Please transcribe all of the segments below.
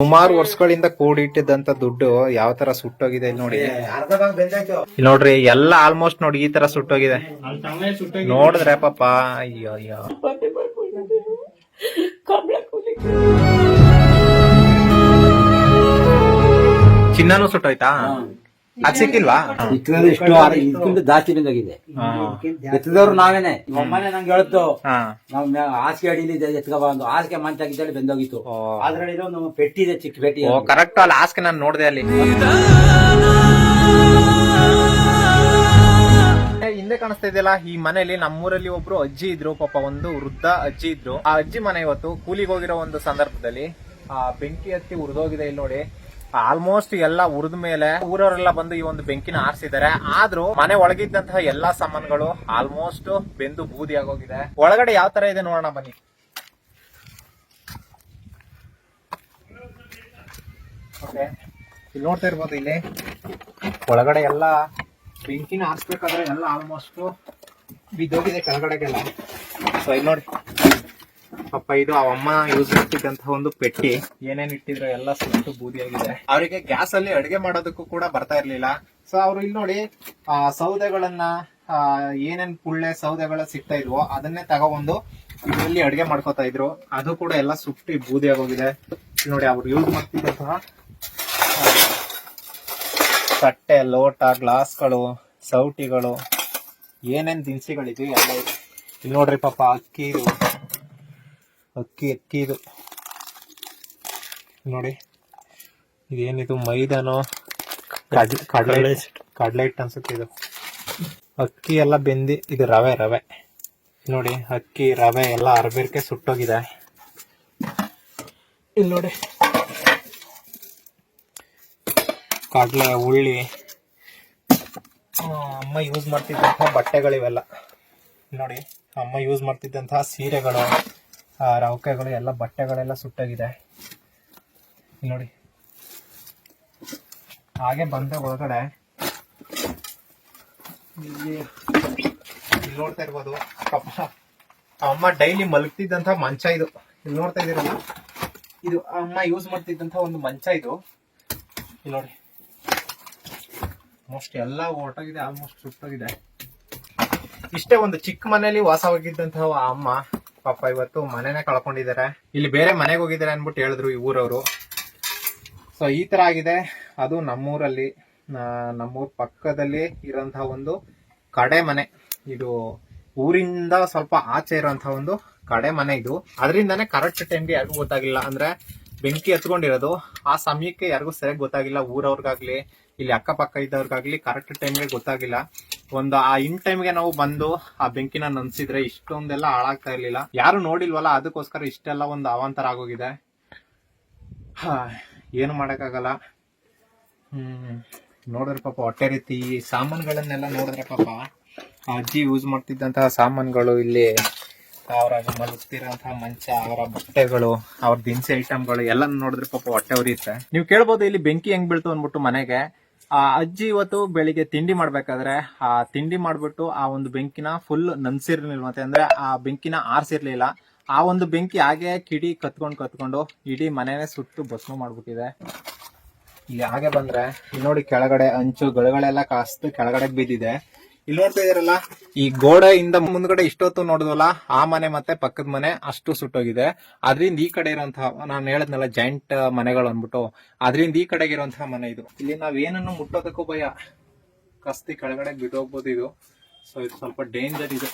ಸುಮಾರು ವರ್ಷಗಳಿಂದ ಕೂಡಿಟ್ಟಿದ್ದಂತ ದುಡ್ಡು ಯಾವ ತರ ಸುಟ್ಟೋಗಿದೆ ನೋಡಿ. ನೋಡ್ರಿ, ಎಲ್ಲ ಆಲ್ಮೋಸ್ಟ್ ನೋಡಿ ಈ ತರ ಸುಟ್ಟೋಗಿದೆ. ನೋಡಿದ್ರೆ ಪಾಪ, ಅಯ್ಯೋ ಅಯ್ಯೋ. ಸುಟ್ಟೋಯ್ತಾ? ಅದ್ ಸಿಕ್ಕಿಲ್ವಾ ಇಷ್ಟು ಇದಕ್ಕಿಂತ ಜಾಸ್ತಿ ಎತ್ತಿದವ್ರು ನಾವೇನೆ. ಒಮ್ಮನೆ ನಂಗೆ ಹೇಳುತ್ತೋ ಹಾ. ನಾವು ಮ್ಯಾ- ಹಾಸಿಗೆ ಅಡಿಲಿ ಎತ್ಕೊ ಬಂದು ಹಾಸಿಗೆ ಮಂಚ ಬೆಂದೋಗಿತ್ತು. ಅದ್ರಲ್ಲಿ ನಮ್ಮ ಪೆಟ್ಟಿ ಇದೆ ಚಿಕ್ಕ ಪೆಟ್ಟಿ ಓ ಕರೆಕ್ಟ್ ಅಲ್ಲಿ ಹಾಸಿಗೆ ನಾನು ನೋಡಿದೆ ಅಲ್ಲಿ. ಏ, ಹಿಂದೆ ಕಾಣಿಸ್ತಾ ಇದೆಯಲ್ಲ ಈ ಮನೆಯಲ್ಲಿ ನಮ್ಮೂರಲ್ಲಿ ಒಬ್ರು ಅಜ್ಜಿ ಇದ್ರು ಪಾಪ ಒಂದು ವೃದ್ಧ ಅಜ್ಜಿ ಇದ್ರು. ಆ ಅಜ್ಜಿ ಮನೆ ಇವತ್ತು ಕೂಲಿಗೆ ಹೋಗಿರೋ ಒಂದು ಸಂದರ್ಭದಲ್ಲಿ ಆ ಬೆಂಕಿ ಹತ್ತಿ ಉರಿದೋಗಿದೆ ಇಲ್ಲಿ ನೋಡಿ. ಆಲ್ಮೋಸ್ಟ್ ಎಲ್ಲ ಉರಿದ ಮೇಲೆ ಊರವರೆಲ್ಲ ಬಂದು ಈ ಒಂದು ಬೆಂಕಿನ ಆರಿಸಿದ್ದಾರೆ. ಆದ್ರೂ ಮನೆ ಒಳಗಿದ್ದಂತಹ ಎಲ್ಲಾ ಸಾಮಾನುಗಳು ಆಲ್ಮೋಸ್ಟ್ ಬೆಂದು ಬೂದಿ ಆಗೋಗಿದೆ. ಒಳಗಡೆ ಯಾವ ತರ ಇದೆ ನೋಡೋಣ ಬನ್ನಿ. ಓಕೆ. ಇಲ್ಲಿ ನೋಡ್ತಾ ಇರ್ಬೋದು ಇಲ್ಲಿ. ಒಳಗಡೆ ಎಲ್ಲ ಬೆಂಕಿನ ಹಾಕ್ಸ್ಬೇಕಾದ್ರೆ ಎಲ್ಲ ಆಲ್ಮೋಸ್ಟ್ ಬಿದ್ದೋಗಿದೆ ಕೆಳಗಡೆಗೆಲ್ಲ. ಸೊ ಇಲ್ಲಿ ನೋಡಿ. ಪಾಪ ಇದು ಅವಮ್ಮ ಯೂಸ್ ಮಾಡ್ತಿದ್ದಂತಹ ಒಂದು ಪೆಟ್ಟಿ. ಏನೇನ್ ಇಟ್ಟಿದ್ರು ಎಲ್ಲ ಸುಟ್ಟು ಬೂದಿಯಾಗಿದೆ. ಅವರಿಗೆ ಗ್ಯಾಸ್ ಅಲ್ಲಿ ಅಡಿಗೆ ಮಾಡೋದಕ್ಕೂ ಕೂಡ ಬರ್ತಾ ಇರ್ಲಿಲ್ಲ. ಸೊ ಅವ್ರು ಇಲ್ಲಿ ನೋಡಿ, ಆ, ಸೌದೆಗಳನ್ನ ಏನೇನ್ ಪುಳ್ಳೆ ಸೌದೆಗಳ ಸಿಗ್ತಾ ಇದ್ವೋ ಅದನ್ನೇ ತಗೊಂಡು ಇದರಲ್ಲಿ ಅಡಿಗೆ ಮಾಡ್ಕೊತಾ ಇದ್ರು. ಅದು ಕೂಡ ಎಲ್ಲ ಸುಟ್ಟಿ ಬೂದಿ ಆಗೋಗಿದೆ ನೋಡಿ, ಅವ್ರು ಯೂಸ್ ಮಾಡ್ತಿದ್ದಂತಹ ತಟ್ಟೆ, ಲೋಟ, ಗ್ಲಾಸ್ಗಳು, ಸೌಟಿಗಳು, ಏನೇನ್ ದಿನಸಿಗಳಿದ್ವಿ ಎಲ್ಲ ಇಲ್ಲಿ ನೋಡ್ರಿ ಪಾಪ, ಅಕ್ಕಿ ಅಕ್ಕಿ ಅಕ್ಕಿ ಇದು. ನೋಡಿ ಇದೇನಿದು? ಮೈದಾನೋ? ಕಡಲೆ ಕಡ್ಲೆ ಹಿಟ್ಟು. ಅನ್ಸುತ್ತೆ ಇದು. ಅಕ್ಕಿ ಎಲ್ಲ ಬೆಂದಿ ಇದು ರವೆ ರವೆ. ನೋಡಿ ಅಕ್ಕಿ ರವೆ ಎಲ್ಲ ಅರ್ಬೇರ್ಕೆ ಸುಟ್ಟೋಗಿದೆ. ಇಲ್ಲಿ ನೋಡಿ. ಕಡಲೆ ಉಳ್ಳಿ ಅಮ್ಮ ಯೂಸ್ ಮಾಡ್ತಿದ್ದಂತಹ ಬಟ್ಟೆಗಳಿವೆಲ್ಲ. ನೋಡಿ ಅಮ್ಮ ಯೂಸ್ ಮಾಡ್ತಿದ್ದಂತಹ ಸೀರೆಗಳು. ರವಕೆಗಳು ಎಲ್ಲ ಬಟ್ಟೆಗಳೆಲ್ಲ ಸುಟ್ಟೋಗಿದೆ. ನೋಡಿ. ಹಾಗೆ ಬಂದ ಒಳಗಡೆ ಇಲ್ಲಿ ನೋಡ್ತಾ ಇರ್ಬೋದು ಅಮ್ಮ ಡೈಲಿ ಮಲಗ್ತಿದ್ದಂಥ ಮಂಚ ಇದು. ಇಲ್ಲಿ ನೋಡ್ತಾ ಇದೀರಲ್ಲ ಇದು ಅಮ್ಮ ಯೂಸ್ ಮಾಡ್ತಿದ್ದಂಥ ಒಂದು ಮಂಚ ಇದು. ಇಲ್ಲಿ ನೋಡಿ. ಆಲ್ಮೋಸ್ಟ್ ಎಲ್ಲ ಹೊರಟೋಗಿದೆ ಆಲ್ಮೋಸ್ಟ್ ಸುಟ್ಟೋಗಿದೆ. ಇಷ್ಟೇ ಒಂದು ಚಿಕ್ಕ ಮನೆಯಲ್ಲಿ ವಾಸವಾಗಿದ್ದಂತಹ ಅಮ್ಮ. ಪಾಪ ಇವತ್ತು ಮನೆನೇ ಕಳ್ಕೊಂಡಿದ್ದಾರೆ ಇಲ್ಲಿ ಬೇರೆ ಮನೆಗೆ ಹೋಗಿದ್ದಾರೆ ಅನ್ಬಿಟ್ಟು ಹೇಳಿದ್ರು ಈ ಊರವರು. ಸೊ ಈ ತರ ಆಗಿದೆ. ಅದು ನಮ್ಮೂರಲ್ಲಿ ನಮ್ಮೂರ ಪಕ್ಕದಲ್ಲಿ ಇರೋಂತಹ ಒಂದು ಕಡೆ ಮನೆ. ಇದು ಊರಿಂದ ಸ್ವಲ್ಪ ಆಚೆ ಇರೋಂತಹ ಒಂದು ಕಡೆ ಮನೆ ಇದು. ಅದರಿಂದಾನೇ ಕರೆಕ್ಟ್ ಟೈಮ್ಗೆ ಯಾರಿಗೂ ಗೊತ್ತಾಗಿಲ್ಲ. ಅಂದ್ರೆ ಬೆಂಕಿ ಹತ್ಕೊಂಡಿರೋದು. ಆ ಸಮಯಕ್ಕೆ ಯಾರಿಗೂ ಸರಿಯಾಗಿ ಗೊತ್ತಾಗಿಲ್ಲ ಊರವ್ರಿಗಾಗ್ಲಿ, ಇಲ್ಲಿ ಅಕ್ಕಪಕ್ಕ ಇದ್ದವ್ರಿಗಾಗ್ಲಿ ಕರೆಕ್ಟ್ ಟೈಮ್ಗೆ ಗೊತ್ತಾಗಿಲ್ಲ. ಒಂದು ಆ ಇನ್ ಟೈಮ್ಗೆ ನಾವು ಬಂದು ಆ ಬೆಂಕಿನ ನನ್ಸಿದ್ರೆ ಇಷ್ಟೊಂದೆಲ್ಲ ಹಾಳಾಗ್ತಾ ಇರ್ಲಿಲ್ಲ ಯಾರು ನೋಡಿಲ್ವಲ್ಲ, ಅದಕ್ಕೋಸ್ಕರ ಇಷ್ಟೆಲ್ಲ ಒಂದು ಅವಾಂತರ ಆಗೋಗಿದೆ. ಏನು ಮಾಡೋಕ್ಕಾಗಲ್ಲ. ನೋಡಿದ್ರೆ ಪಾಪ ಹೊಟ್ಟೆ ರೀತಿ ಈ ಸಾಮಾನುಗಳನ್ನೆಲ್ಲ ನೋಡಿದ್ರೆ ಪಾಪ ಅಜ್ಜಿ ಯೂಸ್ ಮಾಡ್ತಿದ್ದಂತಹ ಸಾಮಾನುಗಳು ಇಲ್ಲಿ, ಅವರ ಮಲಗ್ತಿರೋಂತಹ ಮಂಚ, ಅವರ ಬಟ್ಟೆಗಳು ಅವ್ರ ದಿನಸಿ ಐಟಮ್ಗಳು ಎಲ್ಲ ನೋಡಿದ್ರೆ ಪಾಪ ಹೊಟ್ಟೆ ಉರಿಯುತ್ತೆ. ನೀವು ಕೇಳ್ಬೋದು ಇಲ್ಲಿ ಬೆಂಕಿ ಹೆಂಗ್ ಬೀಳ್ತು ಅಂದ್ಬಿಟ್ಟು ಮನೆಗೆ. ಆ ಅಜ್ಜಿ ಇವತ್ತು ಬೆಳಿಗ್ಗೆ ತಿಂಡಿ ಮಾಡ್ಬೇಕಾದ್ರೆ, ಆ ತಿಂಡಿ ಮಾಡ್ಬಿಟ್ಟು ಆ ಒಂದು ಬೆಂಕಿನ ಫುಲ್ ನನ್ಸಿರ್ಲಿಲ್ಲ ಮತ್ತೆ, ಅಂದ್ರೆ ಆ ಬೆಂಕಿನ ಆರ್ಸಿರ್ಲಿಲ್ಲ. ಆ ಒಂದು ಬೆಂಕಿ ಹಾಗೆ ಕಿಡಿ ಕತ್ಕೊಂಡು ಕತ್ಕೊಂಡು ಇಡೀ ಮನೆನೇ ಸುಟ್ಟು ಭಸ್ಮ ಮಾಡ್ಬಿಟ್ಟಿದೆ. ಇಲ್ಲಿ ಹಾಗೆ ಬಂದ್ರೆ ನೋಡಿ ಕೆಳಗಡೆ ಅಂಚು, ಗಳಗಳೆಲ್ಲ ಕಾಸ್ತು ಕೆಳಗಡೆ ಬಿದ್ದಿದೆ. ಇಲ್ಲಿ ನೋಡ್ತಾ ಇದೀರಲ್ಲ ಈ ಗೋಡೆ ಇಂದ ಮುಂದ್ಗಡೆ ಇಷ್ಟೊತ್ತು ನೋಡಿದ್ವಲ್ಲ ಆ ಮನೆ ಮತ್ತೆ ಪಕ್ಕದ ಮನೆ ಅಷ್ಟು ಸುಟ್ಟೋಗಿದೆ. ಅದರಿಂದ ಈ ಕಡೆ ಇರುವಂತಹ ನಾನು ಹೇಳದ್ನಲ್ಲ ಜಾಯಿಂಟ್ ಮನೆಗಳು ಅಂದ್ಬಿಟ್ಟು ಅದರಿಂದ ಈ ಕಡೆಗೆ ಇರುವಂತಹ ಮನೆ ಇದು. ಇಲ್ಲಿ ನಾವ್ ಏನನ್ನು ಮುಟ್ಟೋದಕ್ಕೂ ಭಯ. ಕಸ್ತಿ ಕೆಳಗಡೆ ಬಿದ್ದೋಗ್ಬೋದು ಇದು. ಸೊ ಇದು ಸ್ವಲ್ಪ ಡೇಂಜರ್ ಇದು.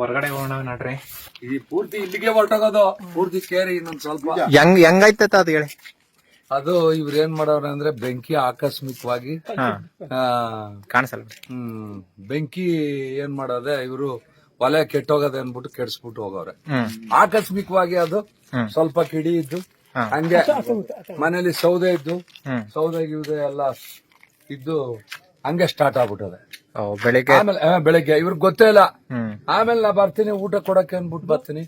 ಹೊರಗಡೆ ಹೋಗೋಣ ನಡ್ರಿ. ಈ ಪೂರ್ತಿ ಇಲ್ಲಿಗೆ ಹೊರಟೋಗೋದು. ಪೂರ್ತಿ ಕೇರಿ ಇನ್ನೊಂದ್ ಸ್ವಲ್ಪ. ಹೆಂಗ್ ಹೆಂಗೈತ ಅದು ಹೇಳಿ? ಅದು ಇವ್ರ ಏನ್ ಮಾಡವ್ರೆ ಅಂದ್ರೆ ಬೆಂಕಿ ಆಕಸ್ಮಿಕವಾಗಿ ಆ, ಕಾಣಿಸಲ್ಲ ಹ್ಮ್ ಬೆಂಕಿ ಏನ್ ಮಾಡೋದೆ ಇವರು ಒಲೆ ಕೆಟ್ಟೋಗದೆ ಅನ್ಬಿಟ್ಟು ಕೆಡ್ಸ್ಬಿಟ್ಟು ಹೋಗವ್ರೆ ಹ್ಮ್. ಆಕಸ್ಮಿಕವಾಗಿ ಅದು ಹ್ಮ್. ಸ್ವಲ್ಪ ಕಿಡಿ ಇದ್ದು ಹಾ. ಹಂಗೆ ಮನೇಲಿ ಸೌದೆ ಇದ್ದು ಹ್ಮ್. ಸೌದೆ ಗಿವ್ದೆ ಎಲ್ಲ ಇದ್ದು ಹಂಗೆ ಸ್ಟಾರ್ಟ್ ಆಗ್ಬಿಟ್ಟದೆ. ಬೆಳಿಗ್ಗೆ ಆಮೇಲೆ ಆ, ಬೆಳಗ್ಗೆ ಇವ್ರಿಗೆ ಗೊತ್ತೇ ಇಲ್ಲ. ಹ್ಮ್. ಆಮೇಲೆ ನಾ ಬರ್ತೀನಿ ಊಟ ಕೊಡಕ್ಕೆ ಅನ್ಬಿಟ್ಟು ಬರ್ತೀನಿ.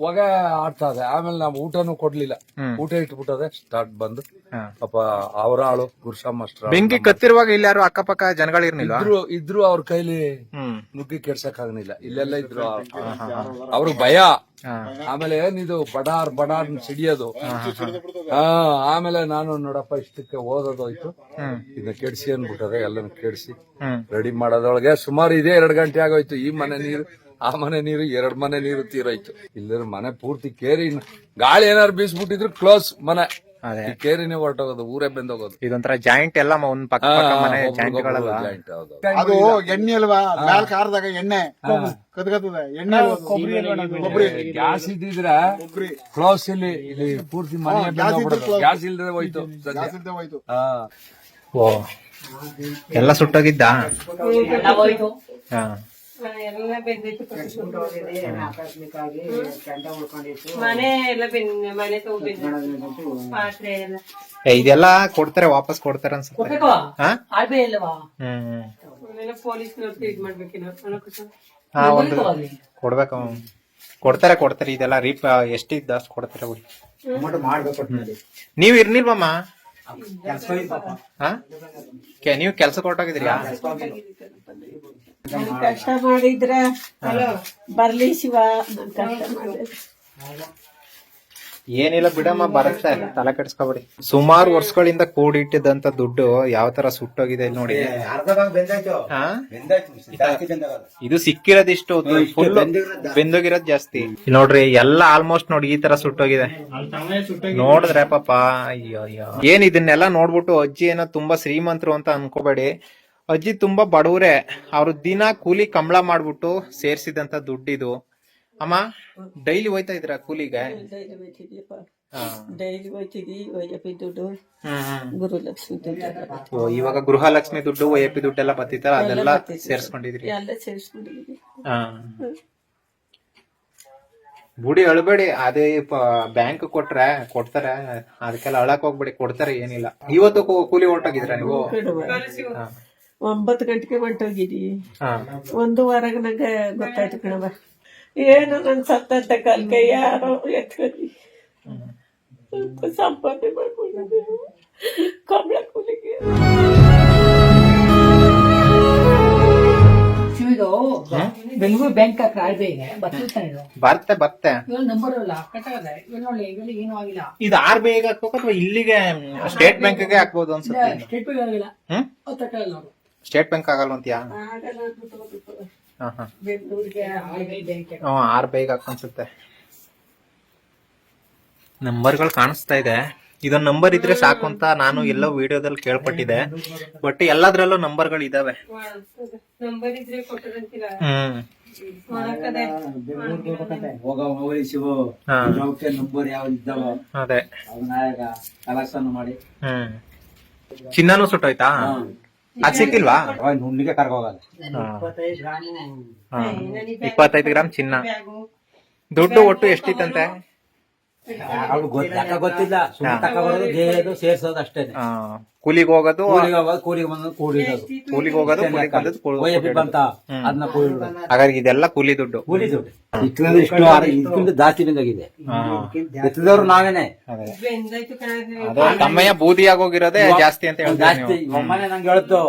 ಹೊಗೆ ಆಡ್ತಾ ಇದೆ. ಆಮೇಲೆ ನಾವು ಊಟನು ಕೊಡ್ಲಿಲ್ಲ. ಊಟ ಇಟ್ಬಿಟ್ಟದೆ ಸ್ಟಾರ್ಟ್ ಬಂದು. ಹಾ. ಪಾಪ ಅವರ ಆಳು ಗುರುಶಾಮ್ ಮಾಸ್ಟರ್ ಬೆಂಕಿ ಕತ್ತಿರುವಾಗ ಇಲ್ಲಿ ಯಾರು ಅಕ್ಕಪಕ್ಕ ಜನಗಳಿರ್ನಿಲ್ವಾ ಇದ್ರು ಇದ್ರು ಅವ್ರ ಕೈಲಿ ಹ್ಮ್. ನುಗ್ಗಿ ಕೆಡ್ಸಕ್ ಆಗಲಿಲ್ಲ. ಇಲ್ಲೆಲ್ಲ ಇದ್ರು ಅವ್ರಿಗೆ ಭಯ. ಹಾ. ಆಮೇಲೆ ಏನಿದು ಬಡಾರ್ ಬಡಾರ್ ಸಿಡಿಯೋದು. ಹಾ ಆಮೇಲೆ ನಾನು ನೋಡಪ್ಪ ಇಷ್ಟಕ್ಕೆ ಓದೋದು ಹೋಯ್ತು ಇದನ್ನ ಕೆಡ್ಸಿ ಅನ್ಬಿಟ್ಟದೆ ಎಲ್ಲಾನು ಕೆಡ್ಸಿ. ಹ್ಮ್. ರೆಡಿ ಮಾಡೋದ್ರೊಳಗೆ ಸುಮಾರು ಇದೇ ಎರಡು ಗಂಟೆ ಆಗೋಯ್ತು. ಈ ಮನೆ ನೀರು ಆ ಮನೆ ನೀರು ಎರಡ್ ಮನೆ ನೀರು ತೀರೋಯ್ತು. ಇಲ್ಲರ ಮನೆ ಪೂರ್ತಿ ಕೇರಿ ಗಾಳಿ ಏನಾರು ಬೀಸ್ಬಿಟ್ಟಿದ್ರು ಕ್ಲೋಸ್ ಮನೆ. ಅದೇ. ಈ ಕೇರಿನೇ ಹೊರಟೋಗೋದು ಊರೇ ಬೆಂದೋಗೋದು. ಇದೊಂತರ ಜಾಯಿಂಟ್ ಎಲ್ಲ ಒಂದ್ ಪಕ್ಕ ಪಕ್ಕ ಮನೆ ಜಾಯಿಂಟ್ ಜಾಯಿಂಟ್ ಹೌದು ಅದು ಎಣ್ಣೆ ಅಲ್ವಾ? ಮ್ಯಾಲ್ ಕಾರ್ದಾಗ ಎಣ್ಣೆ. ಕದ್ಕತ್ತದ. ಎಣ್ಣೆ? ಕೊಬ್ಬರಿ ಗ್ಯಾಸ್ ಇದ್ದಿದ್ರೆ ಕ್ಲೋಸ್ ಇಲ್ಲಿ ಇಲ್ಲಿ ಪೂರ್ತಿ ಮನೆ ಗ್ಯಾಸ್ ಇಲ್ದೇ ಹೋಯ್ತು ಗ್ಯಾಸ್ ಇಲ್ದೇ ಹೋಯ್ತು. ಹಾ. ಓ. ಎಲ್ಲ ಸುಟ್ಟೋಗಿದ್ದ? ಹಾ. ಎಲ್ಲ ಬೆಂದೈತು ಮನೆ ಎಲ್ಲ ಬೆಂದ ಮನೆ ತಗೊಂಡು ಪಾತ್ರೆ ಎಲ್ಲ ಏ, ಇದೆಲ್ಲ ಕೊಡ್ತಾರೆ ವಾಪಸ್ ಕೊಡ್ತಾರೆ ಅನ್ಸುತ್ತೆ ಒಂದು ಕೊಡ್ಬೇಕ ಕೊಡ್ತಾರೆ ಕೊಡ್ತಾರೆ. ಇದೆಲ್ಲ ರೀಪ್ ಎಷ್ಟಿದ್ದ ಅಷ್ಟು ಕೊಡ್ತಾರೆ. ನೀವ್ ಇರ್ನಿಲ್ವಮ್ಮ? ನೀವ್ ಕೆಲ್ಸ ಕೊಟ್ಟೋಗಿದ್ರಿ ಕಷ್ಟ ಮಾಡಿದ್ರ ಬರ್ಲಿ ಶಿವ ಕಷ್ಟ ಮಾಡಿದ್ರೆ. ಏನಿಲ್ಲ ಬಿಡಮ್ಮ ಬರುತ್ತೆ. ತಲೆ ಕೆಡ್ಸ್ಕೊಬೇಡಿ. ಸುಮಾರು ವರ್ಷಗಳಿಂದ ಕೂಡಿಟ್ಟಿದ್ದಂತ ದುಡ್ಡು ಯಾವ ತರ ಸುಟ್ಟೋಗಿದೆ ಇಲ್ಲಿ ನೋಡಿ. ಅರ್ಧ ಭಾಗ ಬೆಂದಾಯ್ತು. ಹಾ? ಇದು ಸಿಕ್ಕಿರೋದಿಷ್ಟು ಫುಲ್ ಬೆಂದೋಗಿರೋದ್ ಜಾಸ್ತಿ. ಇಲ್ಲಿ ನೋಡ್ರಿ ಎಲ್ಲ ಆಲ್ಮೋಸ್ಟ್ ನೋಡಿ ಈ ತರ ಸುಟ್ಟೋಗಿದೆ. ನೋಡಿದ್ರೆ ಪಾಪ ಅಯ್ಯೋ ಅಯ್ಯೋ. ಏನ್ ಇದನ್ನೆಲ್ಲ ನೋಡ್ಬಿಟ್ಟು ಅಜ್ಜಿ ಏನೋ ತುಂಬಾ ಶ್ರೀಮಂತರು ಅಂತ ಅನ್ಕೋಬೇಡಿ. ಅಜ್ಜಿ ತುಂಬಾ ಬಡವ್ರೆ. ಅವ್ರು ದಿನ ಕೂಲಿ ಕಂಬಳ ಮಾಡ್ಬಿಟ್ಟು ಸೇರ್ಸಿದಂತ ದುಡ್ಡಿದು. ಅಮ್ಮ ಡೈಲಿ ಹೋಯ್ತಾ ಇದ್ರ ಕೂಲಿಗ? ಡೈಲಿ ಹೋಯ್ತಿದ್ಯಪ್ಪ. ಡೈಲಿ ಹೋಯ್ತಿದ್ವಿ ವೈಯಪ್ಪಿ ದುಡ್ಡು ಗುರುಲಕ್ಷ್ಮಿ ದುಡ್ಡು ಇವಾಗ ಗೃಹಲಕ್ಷ್ಮಿ ದುಡ್ಡು ವೈಯಪ್ಪಿ ದುಡ್ಡು ಎಲ್ಲ ಬತ್ತಿತ್ತಲ್ಲ ಅದೆಲ್ಲ ಸೇರಿಸ್ಕೊಂಡಿದ್ರಿ ಎಲ್ಲ ಸೇರಿಸ್ಕೊಂಡಿದ್ವಿ ಬುಡಿ ಅಳಬೇಡಿ ಅದೇ ಬ್ಯಾಂಕ್ ಕೊಟ್ರೆ ಕೊಡ್ತಾರೆ ಅದಕ್ಕೆಲ್ಲ ಅಳಕ್ ಹೋಗ್ಬೇಡಿ ಕೊಡ್ತಾರೆ ಏನಿಲ್ಲ. ಇವತ್ತು ಕೂಲಿ ಹೊರಟೋಗಿದ್ರ ನೀವು. ಒಂಬತ್ತು ಗಂಟೆಗೆ ಹೊಂಟೋಗಿದ್ವಿ ಹಾ. ಒಂದು ವಾರ ನಂಗೆ ಗೊತ್ತಾಯ್ತು ಕಣವ ಏನು ನನ್ ಸತ್ತಂತ ಕಲ್ಕೆ ಯಾರೋ ಎತ್ಕೊಂಡಿ ಸಂಪಾದನೆ ಮಾಡ್ಕೊಂಡಿದ್ದೆ. ಕಮಲ ಕೂಲಿಗೆ. ಇದು ಬೆಂಗಳೂರು ಬ್ಯಾಂಕ್ ಕಾಯ್ದೆ ಇದೆ. ಬರ್ತಿರ್ತಾನೆ ಇದು. ಬರ್ತೆ ಬರ್ತೆ. ಇವಾಗ ನಂಬರ್ ಇಲ್ಲ. ಕಟ್ಟಾಗದೆ. ಇವಾಗ ನೋಡಿ ಇವಾಗ ಏನೂ ಆಗಿಲ್ಲ. ಇದು ಆರ್ ಬಿ ಐಗೆ ಹಾಕ್ಬೇಕು ಅಥವಾ ಇಲ್ಲಿಗೆ ಸ್ಟೇಟ್ ಬ್ಯಾಂಕ್ಗೆ ಹಾಕ್ಬೋದು ಅನ್ಸುತ್ತೆ ಸ್ಟೇಟ್ ಬ್ಯಾಂಕ್ ಆಗಿಲ್ಲ. ಹ್ಮ್? ಅವ್ರು ತಟ್ಟಲ್ಲ ಅವರು. ಸ್ಟೇಟ್ ಬ್ಯಾಂಕ್ ಆಗಲ್ವಂತ್ಯಾ? ಆಗಲ್ಲ ಹಾ ಆರ್ ಬೈಗ್ ಅನ್ಸುತ್ತೆ ನಂಬರ್ಗಳು ಕಾಣಿಸ್ತಾ ಇದೆ. ಇದೊಂದ್ ನಂಬರ್ ಇದ್ರೆ ಸಾಕು ಅಂತ ನಾನು ಎಲ್ಲೋ ವಿಡಿಯೋದಲ್ಲಿ ಕೇಳ್ಪಟ್ಟಿದೆ ಬಟ್ ಎಲ್ಲದ್ರಲ್ಲೂ ನಂಬರ್ಗಳು ಇದಾವೆ. ಹ್ಮ್ ಅದೇ. ಅದನ್ನ ಕಲೆಕ್ಷನ್ ಮಾಡಿ. ಹ್ಮ್ ಚಿನ್ನನೂ ಸುಟ್ಟೋಯ್ತಾ? ಅದ್ ಸಿಕ್ಕಿಲ್ವಾ? ನುಣ್ಣಿಗೆ ಕರ್ಕೋಗಲ್ಲ. ಇಪ್ಪತ್ತೈದು ಗ್ರಾಮ್ ಚಿನ್ನ. ದುಡ್ಡು ಒಟ್ಟು ಎಷ್ಟಿತ್ತಂತೆ? ಅವ್ಳು ಗೊತ್ತ ಯಾಕ ಗೊತ್ತಿಲ್ಲ. ಸುಮ್ಮನೆ ತಕ ಬರೋದು ದೇಹದು ಸೇರ್ಸೋದು ಅಷ್ಟೇನೆ ಆ, ಕೂಲಿಗೆ ಹೋಗೋದು ಕೂಲಿಗೆ ಹೋಗೋದು ಕೂಲಿಗೆ ಬಂದು ಕೂಡಿಡೋದು ಕೂಲಿಗೆ ಹೋಗೋದು ಕೂಲಿಗೆ ಬಂದದ್ದು ಬಂತ? ಅದನ್ನ ಕೂಡಿಡೋದು ಹಾಗಾಗಿ ಇದೆಲ್ಲ ಕೂಲಿ ದುಡ್ಡು. ಕೂಲಿ ದುಡ್ಡು. ಇಷ್ಟು ಇಷ್ಟು ಇದಕ್ಕಿಂತ ಜಾಸ್ತಿ ಬಂದಾಗಿದೆ ಎತ್ತಿದವ್ರು ನಾವೇನೆ. ತಮ್ಮಯ್ಯ ಬೂದಿ ಆಗೋಗಿರೋದೇ ಜಾಸ್ತಿ ಅಂತ ಹೇಳಿ ಜಾಸ್ತಿ ಒಮ್ಮನೆ ನಂಗೆ ಹೇಳ್ತು.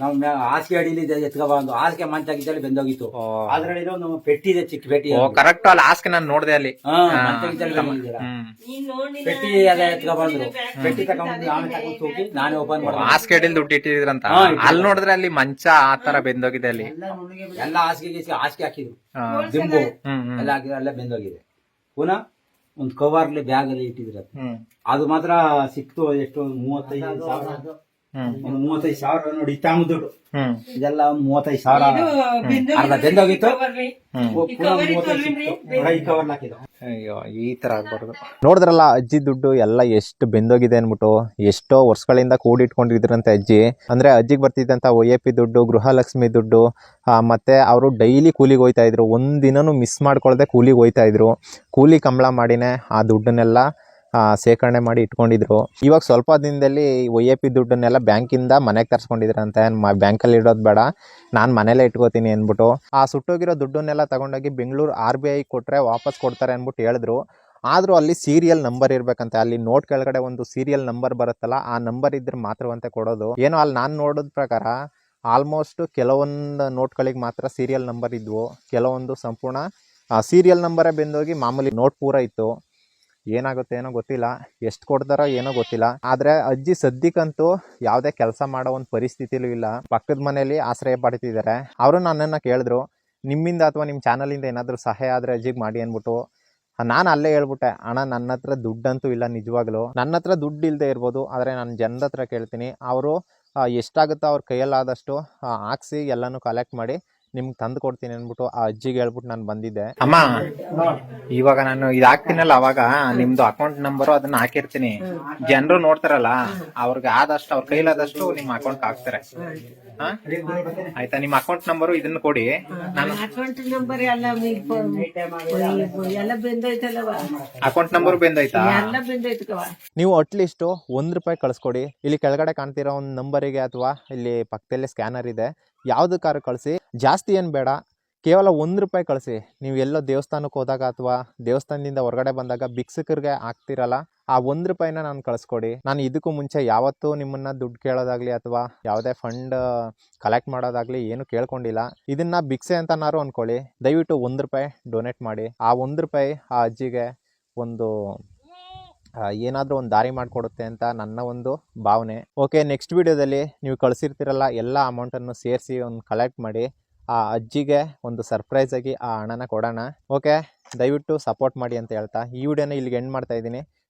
ನಾವ್ ಹಾಸಿಗೆ ಅಡಿಲಿ ಎತ್ಕೊ ಬಂದು ಹಾಸಿಗೆ ಮಂಚ ಆಗಿದ್ದಲ್ಲಿ ಬೆಂದೋಗಿತ್ತು. ಅದ್ರಲ್ಲಿ ಒಂದು ಪೆಟ್ಟಿ ಇದೆ ಚಿಕ್ಕ ಪೆಟ್ಟಿ ಓ ಕರೆಕ್ಟ್ ಅಲ್ಲಿ ಹಾಸಿಗೆ ನಾನು ನೋಡಿದೆ ಅಲ್ಲಿ. ಪೆಟ್ಟಿ ಅದ ಎತ್ಕೊ ಬಂದ್ರು. ಪೆಟ್ಟಿ ತಗೊಂಡು ನಾನು ತಗೊಂಡು ಹೋಗಿ ನಾನೇ ಓಪನ್ ಮಾಡಿದೆ. ಅಡಿಲಿ ದುಡ್ಡು ಇಟ್ಟಿದ್ರಂತ? ಅಲ್ಲಿ ನೋಡಿದ್ರೆ ಅಲ್ಲಿ ಮಂಚ ಆ ತರ ಬೆಂದೋಗಿದೆ ಅಲ್ಲಿ. ಎಲ್ಲ ಹಾಸಿಗೆ ಹಾಸಿಗೆ ಹಾಕಿದ್ರು. ದಿಂಬು. ಎಲ್ಲ ಹಾಕಿದ್ರೆ ಅಲ್ಲೇ ಬೆಂದೋಗಿದೆ. ಪುನಃ ಒಂದು ಕವರ್ಲಿ ಬ್ಯಾಗ್ ಅಲ್ಲಿ ಇಟ್ಟಿದ್ರು ಅದು. ಮಾತ್ರ ಸಿಕ್ತು ಎಷ್ಟು ಮೂವತ್ತೈದು ಸಾವಿರ. ಮೂವತ್ತೈದು ಸಾವಿರ ನೋಡಿ ತಾಮ ದುಡ್ಡು. ಇದೆಲ್ಲ ಮೂವತ್ತೈದು ಸಾವಿರ. ಅರ್ಧ ಬೆಂದೋಗಿತ್ತು. ಅಯ್ಯೋ ಈ ತರ ಆಗ್ಬಾರ್ದು. ನೋಡಿದ್ರಲ್ಲ ಅಜ್ಜಿ ದುಡ್ಡು ಎಲ್ಲ ಎಷ್ಟು ಬೆಂದೋಗಿದೆ ಅನ್ಬಿಟ್ಟು ಎಷ್ಟೋ ವರ್ಷಗಳಿಂದ ಕೂಡಿಟ್ಕೊಂಡಿದ್ರಂತೆ ಅಜ್ಜಿ. ಅಂದ್ರೆ ಅಜ್ಜಿಗೆ ಬರ್ತಿದ್ದಂತ ಒ ಎ ಪಿ ದುಡ್ಡು ಗೃಹಲಕ್ಷ್ಮಿ ದುಡ್ಡು ಮತ್ತೆ ಅವರು ಡೈಲಿ ಕೂಲಿಗೆ ಹೋಯ್ತಾ ಇದ್ರು. ಒಂದಿನೂ ದಿನನೂ ಮಿಸ್ ಮಾಡ್ಕೊಳ್ದೆ ಕೂಲಿಗೆ ಹೋಯ್ತಾ ಇದ್ರು. ಕೂಲಿ ಕಂಬಳ ಮಾಡಿನೇ ಆ ದುಡ್ಡನ್ನೆಲ್ಲ ಶೇಖರಣೆ ಮಾಡಿ ಇಟ್ಕೊಂಡಿದ್ರು. ಇವಾಗ ಸ್ವಲ್ಪ ದಿನದಲ್ಲಿ ಒ ಎ ಪಿ ದುಡ್ಡನ್ನೆಲ್ಲ ಬ್ಯಾಂಕಿಂದ ಮನೆಗೆ ತರ್ಸ್ಕೊಂಡಿದ್ರಂತೆ. ಬ್ಯಾಂಕಲ್ಲಿ ಇಡೋದು ಬೇಡ. ನಾನು ಮನೇಲೇ ಇಟ್ಕೋತೀನಿ ಅಂದ್ಬಿಟ್ಟು. ಆ ಸುಟ್ಟೋಗಿರೋ ದುಡ್ಡನ್ನೆಲ್ಲ ತಗೊಂಡೋಗಿ ಬೆಂಗಳೂರು ಆರ್ ಬಿ ಐ ಕೊಟ್ಟರೆ ವಾಪಸ್ ಕೊಡ್ತಾರೆ ಅಂದ್ಬಿಟ್ಟು ಹೇಳಿದ್ರು. ಆದರೂ ಅಲ್ಲಿ ಸೀರಿಯಲ್ ನಂಬರ್ ಇರಬೇಕಂತೆ. ಅಲ್ಲಿ ನೋಟ್ ಕೆಳಗಡೆ ಒಂದು ಸೀರಿಯಲ್ ನಂಬರ್ ಬರುತ್ತಲ್ಲ, ಆ ನಂಬರ್ ಇದ್ರೆ ಮಾತ್ರವಂತೆ ಕೊಡೋದು. ಏನೋ ಅಲ್ಲಿ ನಾನು ನೋಡೋದ್ ಪ್ರಕಾರ ಆಲ್ಮೋಸ್ಟ್ ಕೆಲವೊಂದು ನೋಟ್ಗಳಿಗೆ ಮಾತ್ರ ಸೀರಿಯಲ್ ನಂಬರ್ ಇದ್ವು. ಕೆಲವೊಂದು ಸಂಪೂರ್ಣ ಸೀರಿಯಲ್ ನಂಬರೇ ಬೆಂದೋಗಿ ಮಾಮೂಲಿ ನೋಟ್ ಪೂರ ಇತ್ತು. ಏನಾಗುತ್ತೆ ಏನೋ ಗೊತ್ತಿಲ್ಲ. ಎಷ್ಟು ಕೊಡ್ತಾರೋ ಏನೋ ಗೊತ್ತಿಲ್ಲ. ಆದ್ರೆ ಅಜ್ಜಿ ಸದ್ಯಕ್ಕಂತೂ ಯಾವುದೇ ಕೆಲಸ ಮಾಡೋ ಒಂದು ಪರಿಸ್ಥಿತಿಲೂ ಇಲ್ಲ. ಪಕ್ಕದ ಮನೆಯಲ್ಲಿ ಆಶ್ರಯ ಪಡ್ತಿದ್ದಾರೆ. ಅವರು ನನ್ನನ್ನು ಕೇಳಿದ್ರು, ನಿಮ್ಮಿಂದ ಅಥವಾ ನಿಮ್ಮ ಚಾನಲಿಂದ ಏನಾದರೂ ಸಹಾಯ ಆದರೆ ಅಜ್ಜಿಗೆ ಮಾಡಿ ಅಂದ್ಬಿಟ್ಟು. ನಾನು ಅಲ್ಲೇ ಹೇಳ್ಬಿಟ್ಟೆ, ಅಣ್ಣ, ನನ್ನ ಹತ್ರ ದುಡ್ಡಂತೂ ಇಲ್ಲ ನಿಜವಾಗ್ಲೂ. ನನ್ನ ಹತ್ರ ದುಡ್ಡು ಇಲ್ಲದೆ ಇರ್ಬೋದು, ಆದರೆ ನಾನು ಜನರ ಹತ್ರ ಕೇಳ್ತೀನಿ. ಅವರು ಎಷ್ಟಾಗುತ್ತೋ ಅವ್ರ ಕೈಯಲ್ಲಾದಷ್ಟು ಹಾಕ್ಸಿ ಎಲ್ಲನೂ ಕಲೆಕ್ಟ್ ಮಾಡಿ ನಿಮ್ಗೆ ತಂದು ಕೊಡ್ತೀನಿ ಅನ್ಬಿಟ್ಟು ಆ ಅಜ್ಜಿಗೆ ಹೇಳ್ಬಿಟ್ಟು ನಾನು ಬಂದಿದ್ದೆ. ಅಮ್ಮ ಇವಾಗ ನಾನು ಇದು ಹಾಕ್ತೀನಲ್ಲ ಅವಾಗ ನಿಮ್ದು ಅಕೌಂಟ್ ನಂಬರು ಅದನ್ನ ಹಾಕಿರ್ತೀನಿ. ಜನರು ನೋಡ್ತಾರಲ್ಲ ಅವ್ರಿಗೆ ಆದಷ್ಟು ಅವ್ರ ಕೈಲಾದಷ್ಟು ನಿಮ್ಮ ಅಕೌಂಟ್ ಹಾಕ್ತಾರೆ? ಆಯ್ತಾ ನಿಮ್ಮ ಅಕೌಂಟ್ ನಂಬರ್ ಇದನ್ನ ಕೊಡಿ. ನಾನು ಅಕೌಂಟ್ ನಂಬರ್ ಎಲ್ಲ ಅಕೌಂಟ್ ನಂಬರ್ ಬೆಂದೈತಾ ಎಲ್ಲ ನೀವು ಅಟ್ಲೀಸ್ಟ್ ಒಂದ್ ರೂಪಾಯಿ ಕಳಿಸ್ಕೊಡಿ. ಇಲ್ಲಿ ಕೆಳಗಡೆ ಕಾಣ್ತಿರೋ ಒಂದು ನಂಬರಿಗೆ ಅಥವಾ ಇಲ್ಲಿ ಪಕ್ಕದಲ್ಲೇ ಸ್ಕ್ಯಾನರ್ ಇದೆ. ಯಾವ್ದಕ್ಕಾರು ಕಳಿಸಿ. ಜಾಸ್ತಿ ಏನು ಬೇಡ. ಕೇವಲ ಒಂದು ರೂಪಾಯಿ ಕಳಿಸಿ. ನೀವು ಎಲ್ಲೋ ದೇವಸ್ಥಾನಕ್ಕೆ ಹೋದಾಗ ಅಥವಾ ದೇವಸ್ಥಾನದಿಂದ ಹೊರಗಡೆ ಬಂದಾಗ ಭಿಕ್ಷಕರಿಗೆ ಹಾಕ್ತಿರಲ್ಲ ಆ ಒಂದು ರೂಪಾಯಿನ ನಾನು ಕಳಿಸ್ಕೊಡಿ. ನಾನು ಇದಕ್ಕೂ ಮುಂಚೆ ಯಾವತ್ತೂ ನಿಮ್ಮನ್ನ ದುಡ್ಡು ಕೇಳೋದಾಗ್ಲಿ ಅಥವಾ ಯಾವುದೇ ಫಂಡ್ ಕಲೆಕ್ಟ್ ಮಾಡೋದಾಗ್ಲಿ ಏನು ಕೇಳ್ಕೊಂಡಿಲ್ಲ. ಇದನ್ನ ಭಿಕ್ಷೆ ಅಂತನಾರು ಅನ್ಕೊಳ್ಳಿ. ದಯವಿಟ್ಟು ಒಂದು ರೂಪಾಯಿ ಡೊನೇಟ್ ಮಾಡಿ. ಆ ಒಂದು ರೂಪಾಯಿ ಆ ಅಜ್ಜಿಗೆ ಒಂದು ಏನಾದರೂ ಒಂದು ದಾರಿ ಮಾಡಿಕೊಡುತ್ತೆ ಅಂತ ನನ್ನ ಒಂದು ಭಾವನೆ. ಓಕೆ, ನೆಕ್ಸ್ಟ್ ವಿಡಿಯೋದಲ್ಲಿ ನೀವು ಕಳಿಸಿರ್ತೀರಲ್ಲ ಎಲ್ಲ ಅಮೌಂಟನ್ನು ಸೇರಿಸಿ ಒಂದು ಕಲೆಕ್ಟ್ ಮಾಡಿ. ಆ ಅಜ್ಜಿಗೆ ಒಂದು ಸರ್ಪ್ರೈಸ್ ಆಗಿ ಆ ಹಣನ ಕೊಡೋಣ. ಓಕೆ, ದಯವಿಟ್ಟು ಸಪೋರ್ಟ್ ಮಾಡಿ ಅಂತ ಹೇಳ್ತಾ. ಈ ವಿಡಿಯೋನ ಇಲ್ಲಿಗೆ ಎಂಡ್ ಮಾಡ್ತಾ ಇದ್ದೀನಿ.